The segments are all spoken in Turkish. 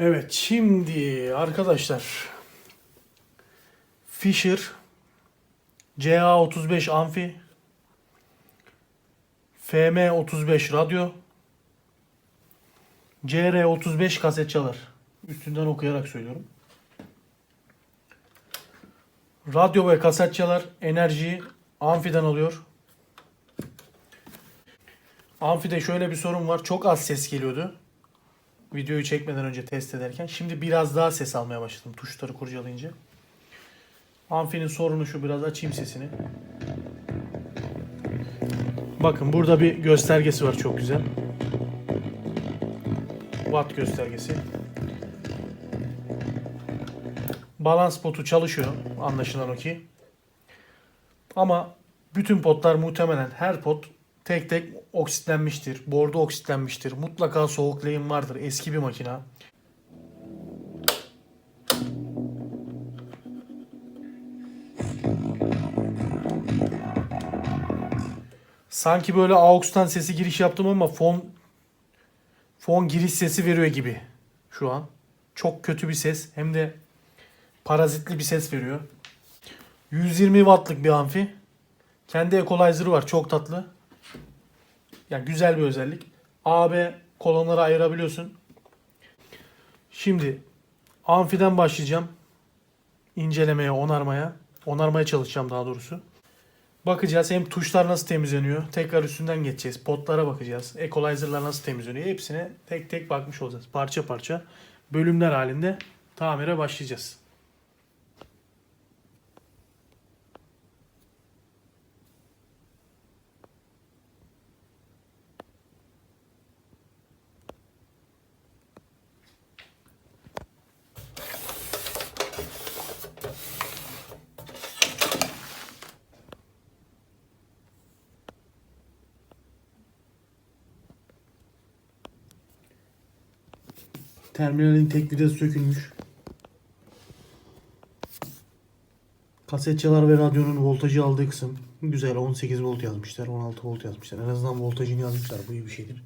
Evet şimdi arkadaşlar Fisher CA35 amfi FM35 radyo CR35 kaset çalar. Üstünden okuyarak söylüyorum. Radyo ve kaset çalar enerjiyi amfiden alıyor. Amfide şöyle bir sorun var. Çok az ses geliyordu. Videoyu çekmeden önce test ederken. Şimdi biraz daha ses almaya başladım tuşları kurcalayınca. Amfinin sorunu şu biraz açayım sesini. Bakın burada bir göstergesi var çok güzel. Watt göstergesi. Balans potu çalışıyor anlaşılan o ki. Ama bütün potlar muhtemelen her pot tek tek oksitlenmiştir. Bordo oksitlenmiştir. Mutlaka soğuk lehim vardır. Eski bir makina. Sanki böyle AUX'tan sesi giriş yaptım ama fon fon giriş sesi veriyor gibi şu an. Çok kötü bir ses hem de parazitli bir ses veriyor. 120 wattlık bir amfi. Kendi equalizer'ı var çok tatlı. Yani güzel bir özellik. AB kolonları ayırabiliyorsun. Şimdi amfiden başlayacağım. İncelemeye, onarmaya. Onarmaya çalışacağım daha doğrusu. Bakacağız hem tuşlar nasıl temizleniyor. Tekrar üstünden geçeceğiz. Potlara bakacağız. Equalizer'lar nasıl temizleniyor. Hepsine tek tek bakmış olacağız. Parça parça bölümler halinde tamire başlayacağız. Terminalin tek vidası sökülmüş. Kasetçalar ve radyonun voltajı aldığı kısım güzel 18 volt yazmışlar 16 volt yazmışlar en azından voltajını yazmışlar bu iyi bir şeydir.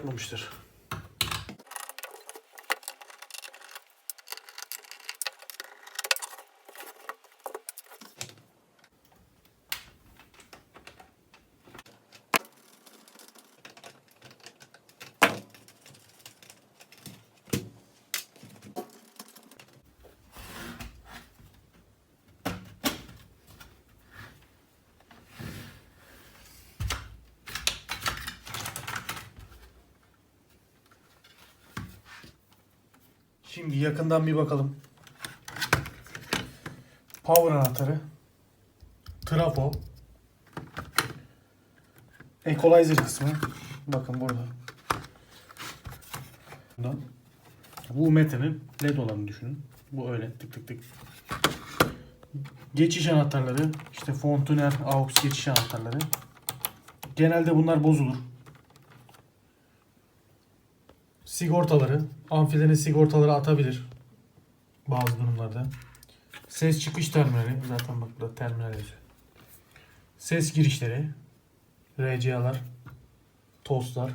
Şuradaki Şimdi yakından bir bakalım. Power anahtarı. Trafo. Equalizer kısmı. Bakın burada. Bundan. Bu metenin led olanı düşünün. Bu öyle tık tık tık. Geçiş anahtarları. işte fontuner, aux geçiş anahtarları. Genelde bunlar bozulur. Sigortaları, amfilerin sigortaları atabilir. Bazı durumlarda. Ses çıkış terminali, zaten bak burada terminal yazıyor. Ses girişleri, RCA'lar, TOS'lar.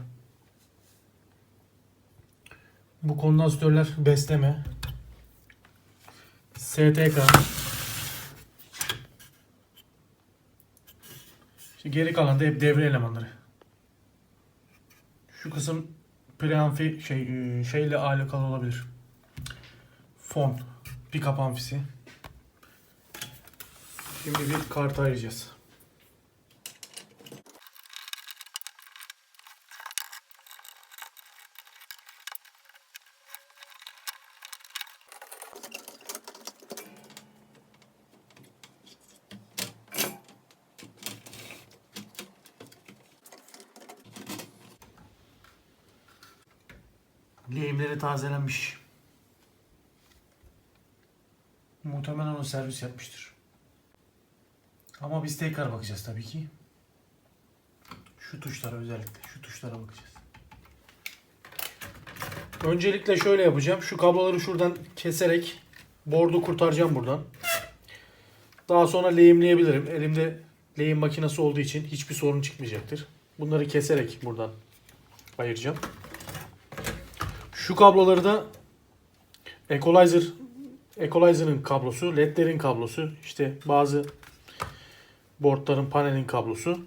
Bu kondansatörler besleme. STK. Geri kalan da hep devre elemanları. Şu kısım preamfi şey e, şeyle alakalı olabilir. Fon, pickup amfisi. Şimdi bir kart ayıracağız. Lehimleri tazelenmiş. Muhtemelen o servis yapmıştır. Ama biz tekrar bakacağız tabii ki. Şu tuşlara özellikle. Şu tuşlara bakacağız. Öncelikle şöyle yapacağım. Şu kabloları şuradan keserek bordu kurtaracağım buradan. Daha sonra lehimleyebilirim. Elimde lehim makinesi olduğu için hiçbir sorun çıkmayacaktır. Bunları keserek buradan ayıracağım. Şu kabloları da Equalizer Equalizer'ın kablosu, ledlerin kablosu, işte bazı boardların panelin kablosu.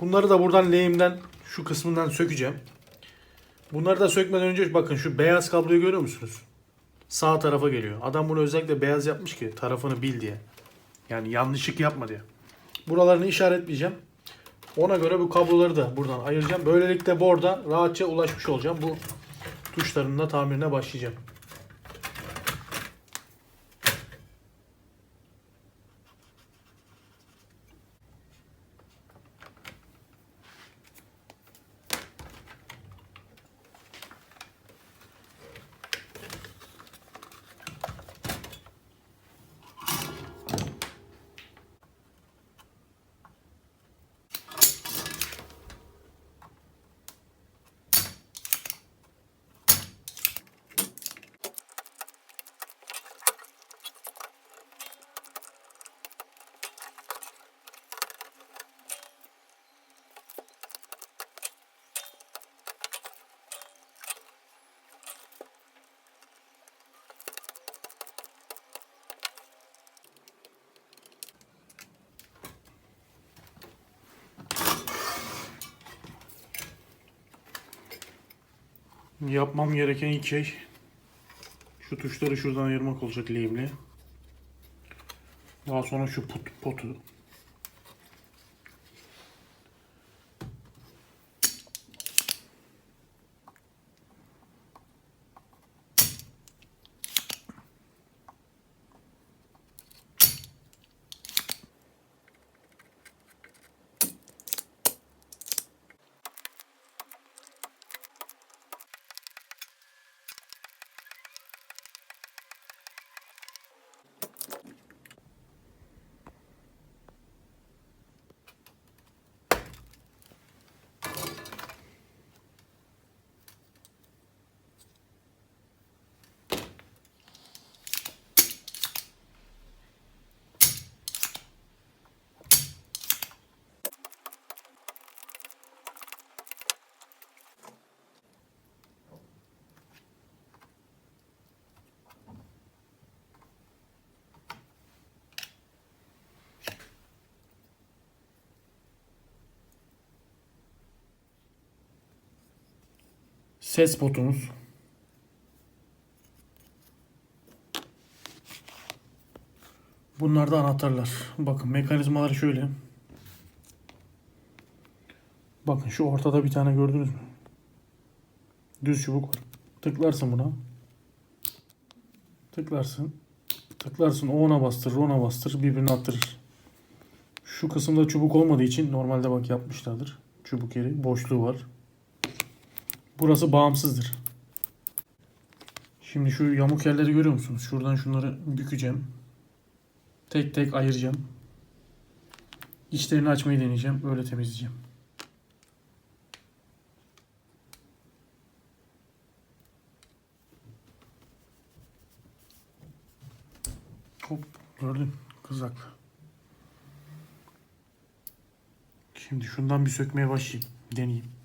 Bunları da buradan lehimden şu kısmından sökeceğim. Bunları da sökmeden önce bakın şu beyaz kabloyu görüyor musunuz? Sağ tarafa geliyor. Adam bunu özellikle beyaz yapmış ki tarafını bil diye. Yani yanlışlık yapma diye. Buralarını işaretleyeceğim. Ona göre bu kabloları da buradan ayıracağım. Böylelikle board'a rahatça ulaşmış olacağım. Bu tuşlarının da tamirine başlayacağım. Yapmam gereken ilk şey şu tuşları şuradan ayırmak olacak lehimle. Daha sonra şu pot, potu. Ses potumuz. Bunlar da anahtarlar. Bakın mekanizmaları şöyle. Bakın şu ortada bir tane gördünüz mü? Düz çubuk var. Tıklarsın buna. Tıklarsın. Tıklarsın o ona bastırır ona bastırır birbirini attırır. Şu kısımda çubuk olmadığı için normalde bak yapmışlardır. Çubuk yeri boşluğu var. Burası bağımsızdır. Şimdi şu yamuk yerleri görüyor musunuz? Şuradan şunları bükeceğim. Tek tek ayıracağım. İçlerini açmayı deneyeceğim. Öyle temizleyeceğim. Hop gördün kızaklı. Şimdi şundan bir sökmeye başlayayım. Deneyeyim.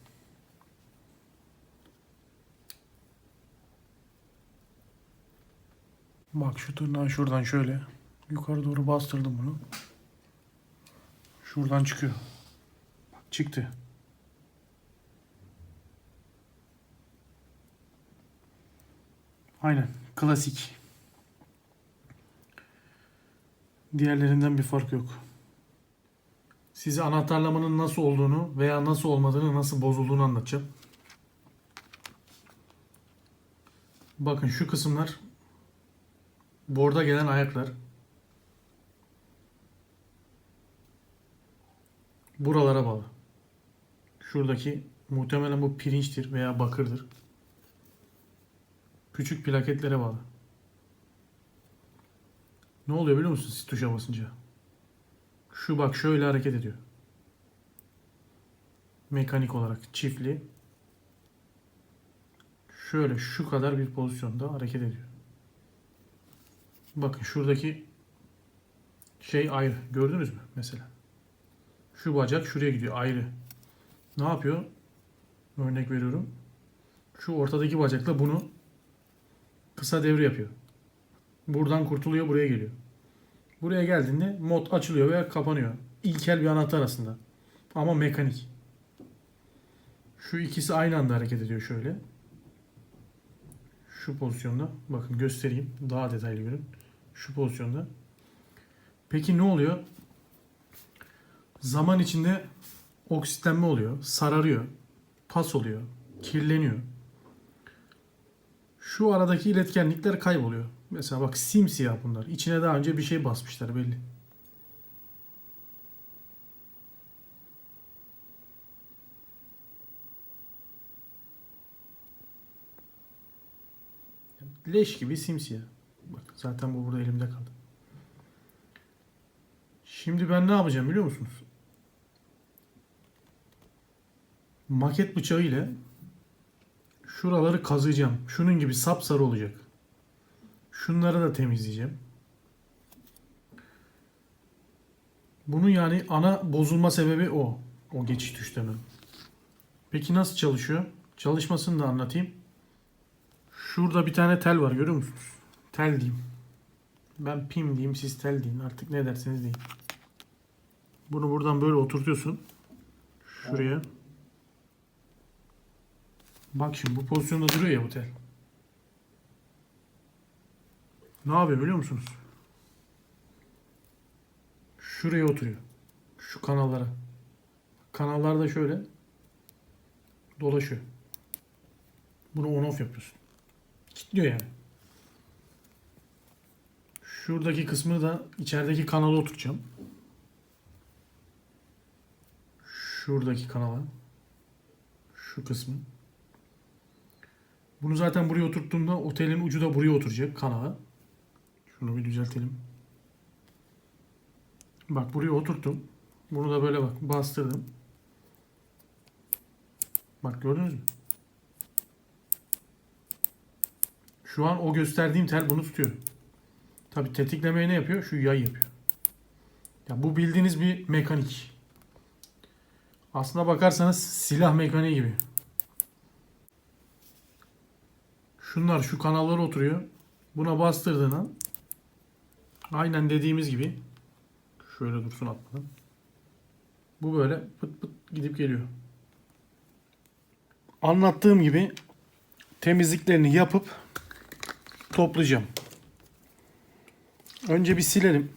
Bak şu tırnağı şuradan şöyle yukarı doğru bastırdım bunu. Şuradan çıkıyor. Bak çıktı. Aynen klasik. Diğerlerinden bir fark yok. Size anahtarlamanın nasıl olduğunu veya nasıl olmadığını, nasıl bozulduğunu anlatacağım. Bakın şu kısımlar Borda gelen ayaklar. Buralara bağlı. Şuradaki muhtemelen bu pirinçtir veya bakırdır. Küçük plaketlere bağlı. Ne oluyor biliyor musun siz tuşa basınca? Şu bak şöyle hareket ediyor. Mekanik olarak çiftli. Şöyle şu kadar bir pozisyonda hareket ediyor. Bakın şuradaki şey ayrı. Gördünüz mü mesela? Şu bacak şuraya gidiyor ayrı. Ne yapıyor? Örnek veriyorum. Şu ortadaki bacakla bunu kısa devre yapıyor. Buradan kurtuluyor buraya geliyor. Buraya geldiğinde mod açılıyor veya kapanıyor. İlkel bir anahtar aslında. Ama mekanik. Şu ikisi aynı anda hareket ediyor şöyle. Şu pozisyonda. Bakın göstereyim. Daha detaylı görün. Şu pozisyonda. Peki ne oluyor? Zaman içinde oksitlenme oluyor. Sararıyor. Pas oluyor. Kirleniyor. Şu aradaki iletkenlikler kayboluyor. Mesela bak simsiyah bunlar. İçine daha önce bir şey basmışlar belli. Leş gibi simsiyah. Bak zaten bu burada elimde kaldı. Şimdi ben ne yapacağım biliyor musunuz? Maket bıçağı ile şuraları kazıyacağım. Şunun gibi sapsarı olacak. Şunları da temizleyeceğim. Bunun yani ana bozulma sebebi o. O geçiş tuşlarının. Peki nasıl çalışıyor? Çalışmasını da anlatayım. Şurada bir tane tel var görüyor musunuz? Tel diyeyim. Ben pim diyeyim siz tel deyin. Artık ne derseniz deyin. Bunu buradan böyle oturtuyorsun. Şuraya. Bak şimdi bu pozisyonda duruyor ya bu tel. Ne yapıyor biliyor musunuz? Şuraya oturuyor. Şu kanallara. Kanallarda şöyle dolaşıyor. Bunu on off yapıyorsun. Kilitliyor yani. Şuradaki kısmını da içerideki kanala oturtacağım. Şuradaki kanala. Şu kısmı. Bunu zaten buraya oturttuğumda otelin ucu da buraya oturacak kanala. Şunu bir düzeltelim. Bak buraya oturttum. Bunu da böyle bak bastırdım. Bak gördünüz mü? Şu an o gösterdiğim tel bunu tutuyor. Tabi tetiklemeyi ne yapıyor? Şu yay yapıyor. Ya bu bildiğiniz bir mekanik. Aslına bakarsanız silah mekaniği gibi. Şunlar şu kanallara oturuyor. Buna bastırdığın aynen dediğimiz gibi şöyle dursun atmadan. Bu böyle pıt pıt gidip geliyor. Anlattığım gibi temizliklerini yapıp toplayacağım. Önce bir silelim.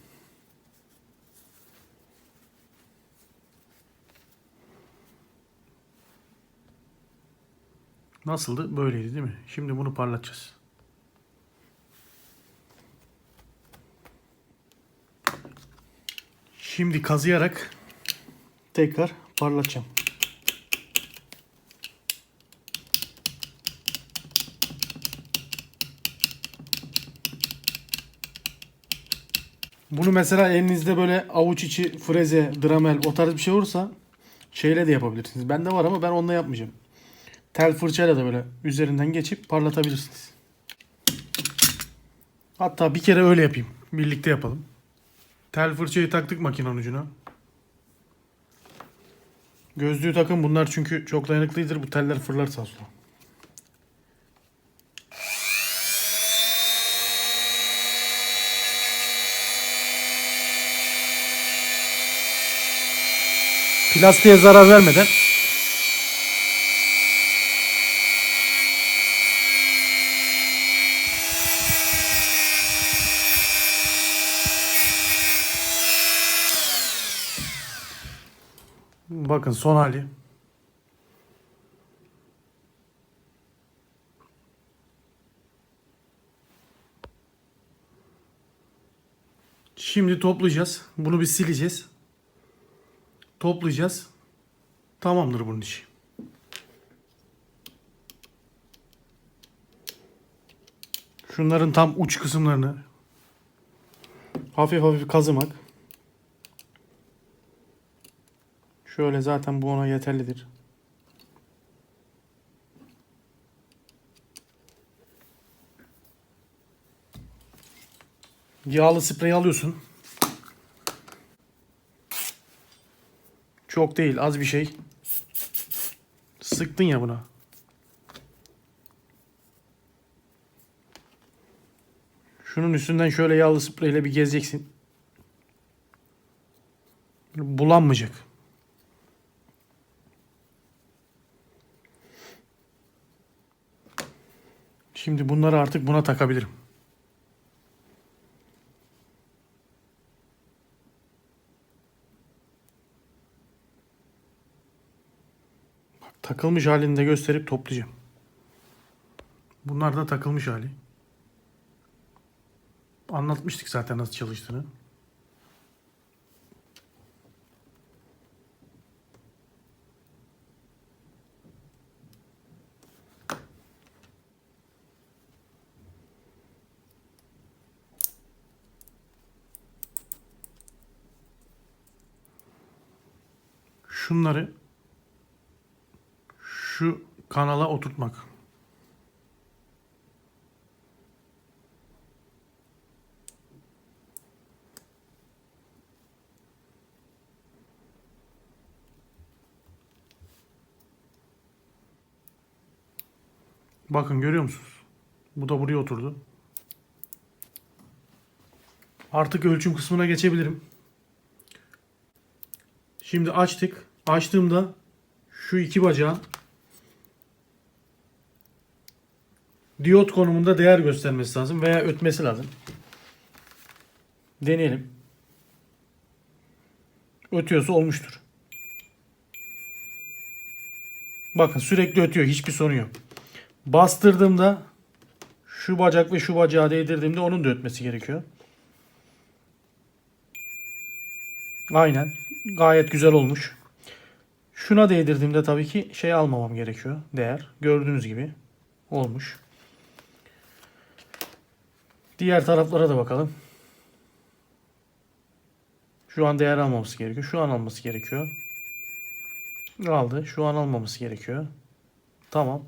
Nasıldı? Böyleydi değil mi? Şimdi bunu parlatacağız. Şimdi kazıyarak tekrar parlatacağım. Bunu mesela elinizde böyle avuç içi freze, dramel o tarz bir şey olursa şeyle de yapabilirsiniz. Bende var ama ben onunla yapmayacağım. Tel fırçayla da böyle üzerinden geçip parlatabilirsiniz. Hatta bir kere öyle yapayım. Birlikte yapalım. Tel fırçayı taktık makinenin ucuna. Gözlüğü takın bunlar çünkü çok dayanıklıdır. Bu teller fırlar sağa sola. Plastiğe zarar vermeden Bakın son hali. Şimdi toplayacağız. Bunu bir sileceğiz. Toplayacağız. Tamamdır bunun işi. Şunların tam uç kısımlarını hafif hafif kazımak. Şöyle zaten bu ona yeterlidir. Yağlı sprey alıyorsun. Çok değil az bir şey. Sıktın ya buna. Şunun üstünden şöyle yağlı spreyle bir gezeceksin. Bulanmayacak. Şimdi bunları artık buna takabilirim. Takılmış halini de gösterip toplayacağım. Bunlar da takılmış hali. Anlatmıştık zaten nasıl çalıştığını. Şunları şu kanala oturtmak. Bakın görüyor musunuz? Bu da buraya oturdu. Artık ölçüm kısmına geçebilirim. Şimdi açtık. Açtığımda şu iki bacağın diyot konumunda değer göstermesi lazım veya ötmesi lazım. Deneyelim. Ötüyorsa olmuştur. Bakın sürekli ötüyor. Hiçbir sorun yok. Bastırdığımda şu bacak ve şu bacağı değdirdiğimde onun da ötmesi gerekiyor. Aynen. Gayet güzel olmuş. Şuna değdirdiğimde tabii ki şey almamam gerekiyor. Değer. Gördüğünüz gibi olmuş. Diğer taraflara da bakalım. Şu an değer almaması gerekiyor. Şu an alması gerekiyor. Aldı. Şu an almaması gerekiyor. Tamam.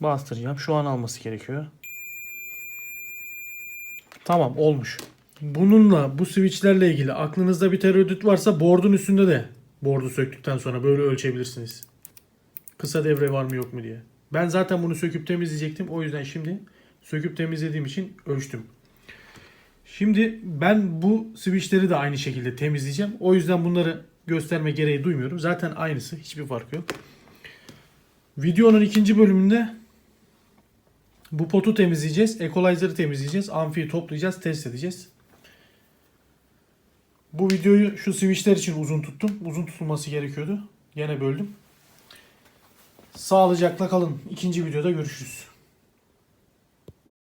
Bastıracağım. Şu an alması gerekiyor. Tamam olmuş. Bununla bu switchlerle ilgili aklınızda bir tereddüt varsa board'un üstünde de board'u söktükten sonra böyle ölçebilirsiniz. Kısa devre var mı yok mu diye. Ben zaten bunu söküp temizleyecektim. O yüzden şimdi söküp temizlediğim için ölçtüm. Şimdi ben bu switchleri de aynı şekilde temizleyeceğim. O yüzden bunları gösterme gereği duymuyorum. Zaten aynısı. Hiçbir farkı yok. Videonun ikinci bölümünde bu potu temizleyeceğiz. Equalizer'ı temizleyeceğiz. Amfiyi toplayacağız. Test edeceğiz. Bu videoyu şu switchler için uzun tuttum. Uzun tutulması gerekiyordu. Yine böldüm. Sağlıcakla kalın. İkinci videoda görüşürüz.